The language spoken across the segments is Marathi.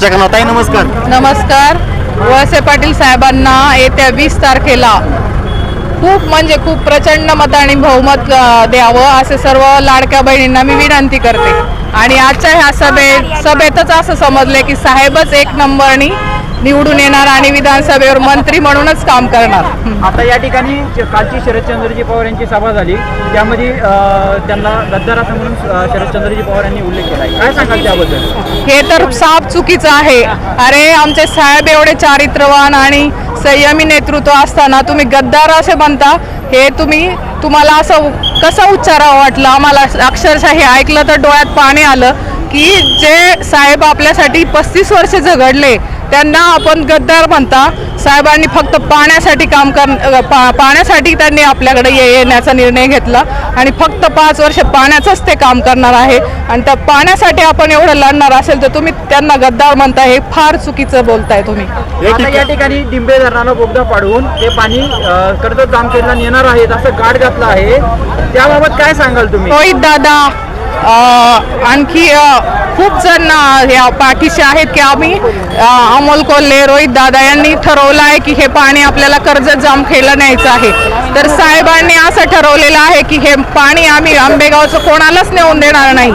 ताई नमस्कार. नमस्कार. वळसे पाटील साहेबांना येत्या वीस तारखेला खूप म्हणजे खूप प्रचंड मत आणि बहुमत द्यावं असे सर्व लाडक्या बहिणींना मी विनंती करते. आणि आजच्या ह्या सभे सभेतच असं समजले की साहेबच एक नंबरनी निवडून येणार आणि विधानसभेवर मंत्री म्हणूनच काम करणार. आता या ठिकाणी कालची शरदचंद्रजी पवार यांची सभा झाली. त्यामध्ये त्यांना गद्दार असं म्हणून शरदचंद्रजी पवार यांनी उल्लेख केला काय सांगाल त्याबद्दल? हे तर साफ चुकीचं आहे. अरे आमचे साहेब एवढे चारित्र्यवान आणि संयमी नेतृत्व असताना तुम्ही गद्दार असे म्हणता हे तुम्ही तुम्हाला असं कसं उच्चारावं वाटलं? आम्हाला अक्षरशः हे ऐकलं तर डोळ्यात पाणी आलं. की जे साहेब आपल्यासाठी पस्तीस वर्ष झगडले त्यांना आपण गद्दार म्हणता. साहेबांनी फक्त पाण्यासाठी काम कर पा पाण्यासाठी त्यांनी आपल्याकडे ये येण्याचा निर्णय घेतला. आणि फक्त पाच वर्ष पाण्याचंच ते काम करणार आहे. आणि त्या पाण्यासाठी आपण एवढं लढणार असेल तर तुम्ही त्यांना गद्दार म्हणता हे फार चुकीचं बोलताय तुम्ही. आता या ठिकाणी डिंबे धरणाला बोगदा पाडून ते पाणी कर्जत जामखेडला नेणार आहेत असं गाठ घातलं आहे. त्याबाबत काय सांगाल तुम्ही? रोहित दादा. आणखी खूप जण या पाठीशी आहेत की आम्ही अमोल कोल्हे रोहित दादा यांनी ठरवलं आहे की हे पाणी आपल्याला कर्जत जामखेडला न्यायचं आहे. तर साहेबांनी असं ठरवलेलं आहे की हे पाणी आम्ही आंबेगावचं कोणालाच नेऊन देणार नाही.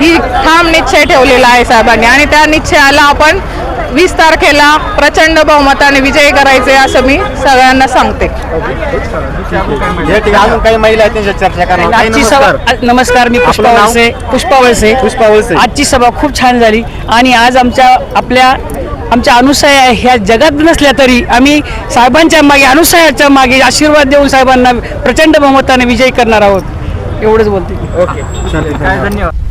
ही ठाम निश्चय ठेवलेला आहे साहेबांनी आणि त्या निश्चयाला आपण वीस तारखेला प्रचंड बहुमताने विजयी करायचे असं मी सगळ्यांना सांगते. या ठिकाणी अजून काही महिला आहेत त्यांच्या चर्चा करणार ताई आजची सभा नमस्कार. मी पुष्पा नाव? वळसे. पुष्पा वळसे. पुष्पा वळसे. आजची सभा खूप छान झाली आणि आज आमच्या आपल्या आमच्या अनुसया ह्या जगात नसल्या तरी आम्ही साहेबांच्या मागे अनुसयाच्या मागे आशीर्वाद देऊन साहेबांना प्रचंड बहुमताने विजयी करणार आहोत. एवढंच बोलते. ओके. धन्यवाद.